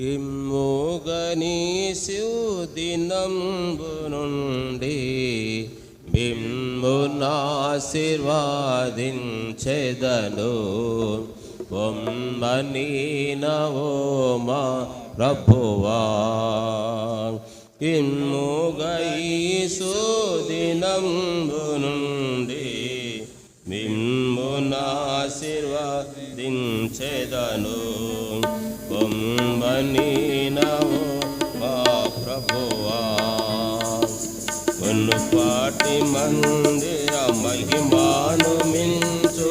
ఇమ్మోగని దినంబు నుండి బింబునాశీర్వాదించెదను బొమ్మని నవో ప్రభువా. ఇమ్ముగైసు దినంబు నుండి మిమ్మునాశీర్వదించెదను బొమ్మని నవో మా మందిర మహిమాను మించు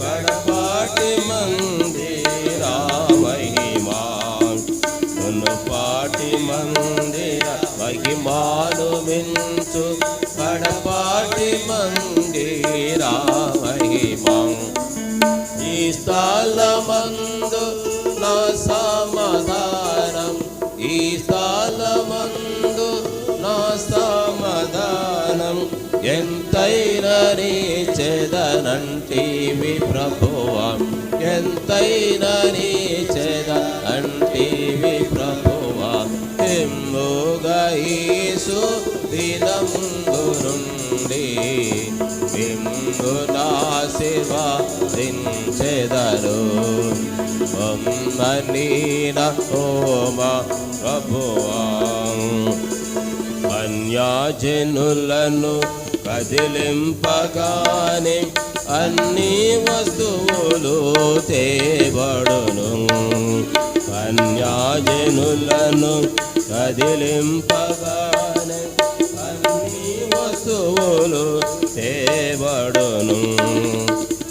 కడపాటి మందిర మహిమా. పాటి మందిర మహిమాను మించు కడపాటి మందిర మహిమా. ఈ స్థలమందు నా సా చెదనంటివి ప్రభువం. ఎంతైనా నీ చెదనంటివి ఎంబోగీసు ఎమ్ముగా ఈసు నా శివ దించెదరు. బొమ్మనీన హోమ ప్రభువా. అన్యాజనులను కదిలింపగానే అన్ని వస్తువులు తేబడును. కన్యాజనులను కదిలింపగానే అన్ని వస్తువులు తేబడును.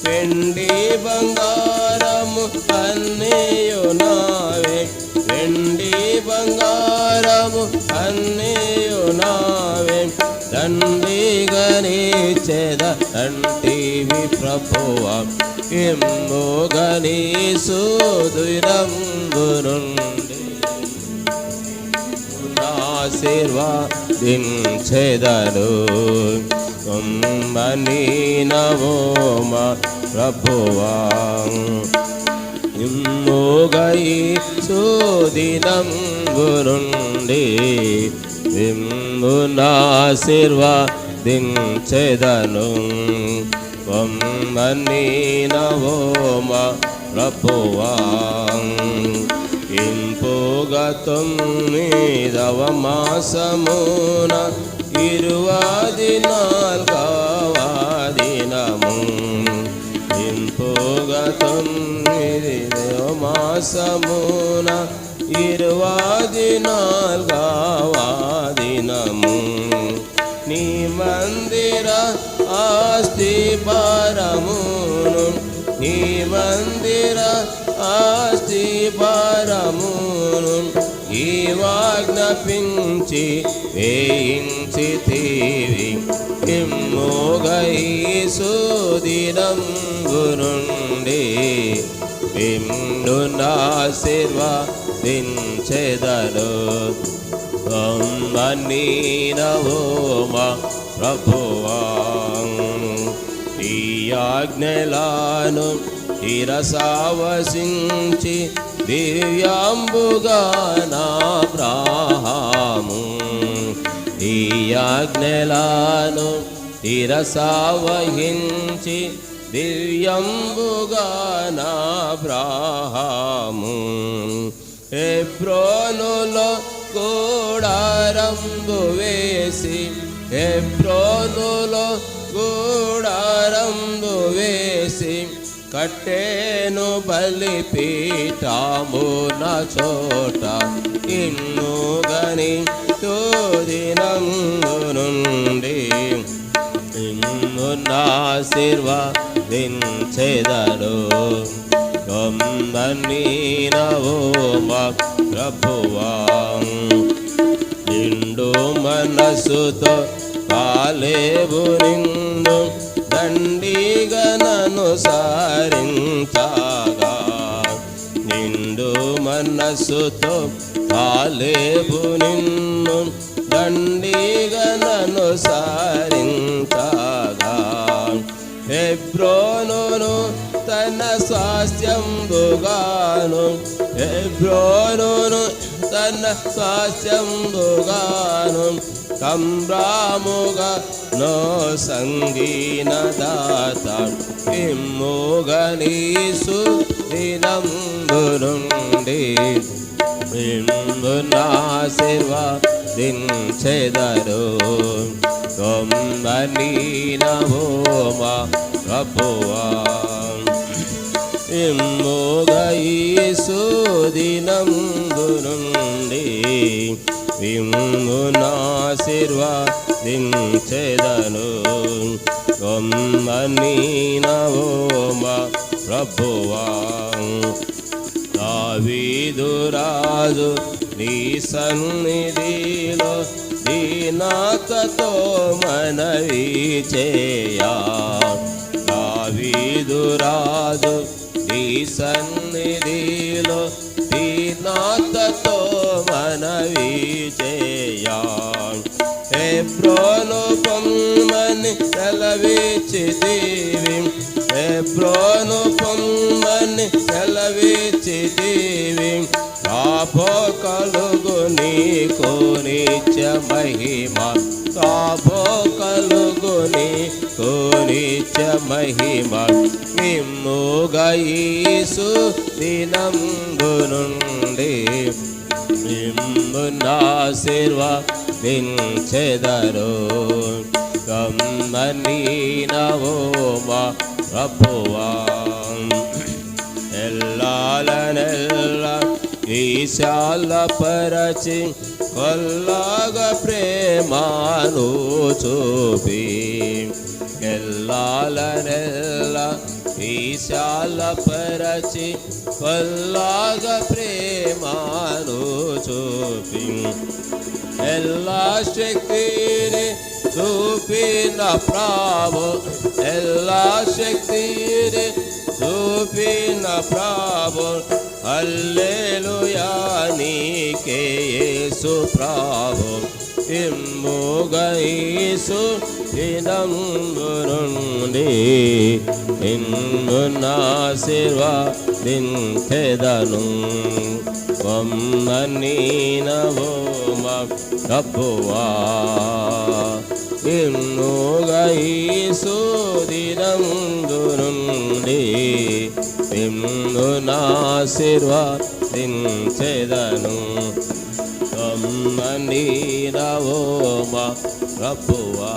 పెండి బంగారము అన్నీయు నావే వెండి బంగారము అన్నీయు నావే. దండిగని చెద అంటివి ప్రభువ. ఎమ్మోగని సూదురంబు నుండి ఆశీర్వాదించెదను మనీ నవోమ ప్రభువా. ఇమ్మోగై సోదినంబు నుండి విమ్మునాశీర్వాదించెదను మనీ నవోమ ప్రభువా ఇంపుగా తొమ్మిదవ మాసమున ఇరువాది నాల్గవ దినము. ఇంపుగా తొమ్మిదవ మాసమున ఇరువాది నాల్గవాదినము నీ మందిర ఆస్తి పరమును నీ మందిర ఆస్తి పరమును ఈ వాజ్ఞపించి వేయించి తీరి తీవి ఎమ్మోగై గురుండే బిందు నాశీర్వాదించెదను అమ్మని నవోమ ప్రభువా ఈ ఆజ్ఞలాను ఇరసావసించి దివ్యాంబుగా నా బ్రాహము ఈ ఆజ్ఞలాను ఇరసావహించి దివ్యంబుగా నా బ్రాహము ఎబ్రోనులో గూడారంబు వేసి ఎబ్రోనులో గూడారంబు వేసి కట్టేను బలిపీఠాము నా చోట ఇన్నుగని గని తోదినందు నుండి ఇన్ను నాశీర్వాదించెదరు గొమ్మని ప్రభువా నిండు మనసుతో కాలేవు నిండు దండిగనను సారించగా నిండు మనసుతో కాలేవు నిన్ను దండిగనను సారించగా హెబ్రోనును తన స్వాస్థ్యంబుగాను. హెబ్రోనును తన స్వాస్థ్యంబుగాను. కంబ్రాముగా నో సంగీన దాత ఇమ్ముగనీసు దినంబు నుండి దించెదరు గొమ్మనీనవోమా ప్రభువా. ఇమ్ముగీసు దినంబు నుండి విమ్మునాశీర్వాదించెదను గొమ్మనీనవోమా ప్రభువా. దావీదురాజు నీ సన్నిధిలో దీనాకతో మనవి చేయా. దావీదురాజు నీ సన్నిధిలో దీనాకతో మనవి చేయా. ఎబ్రోను పొమ్మని సెలవిచ్చి దేవి ఎబ్రోను మహిమ మిమ్ముగీసు దినంబు నుండి నిమ్మునాశీర్వదించెదరు. కమ్మనీనవోమా ప్రభువా. ఎల్లాలనెల్ల ఈశాల పరచి కొల్లాగ ప్రేమాను చూపి. నెల్లాలనెల్ల ఈశాల పరచి పల్లాగ ప్రేమాను చూపి ఎల్లా శక్తిని చూపిన ప్రాభు ఎల్లా శక్తిని చూపిన ప్రాభు అల్లెలుయా నీకే యేసు ప్రాభు ఇమ్ముగ యేసు నుండి నిన్ను నాశీర్వాదించెదను కొమ్మనీనవోమా ప్రభువా ఇమ్ముగైసు నిన్ను నాశీర్వాదించెదను కొమ్మనీనవోమా ప్రభువా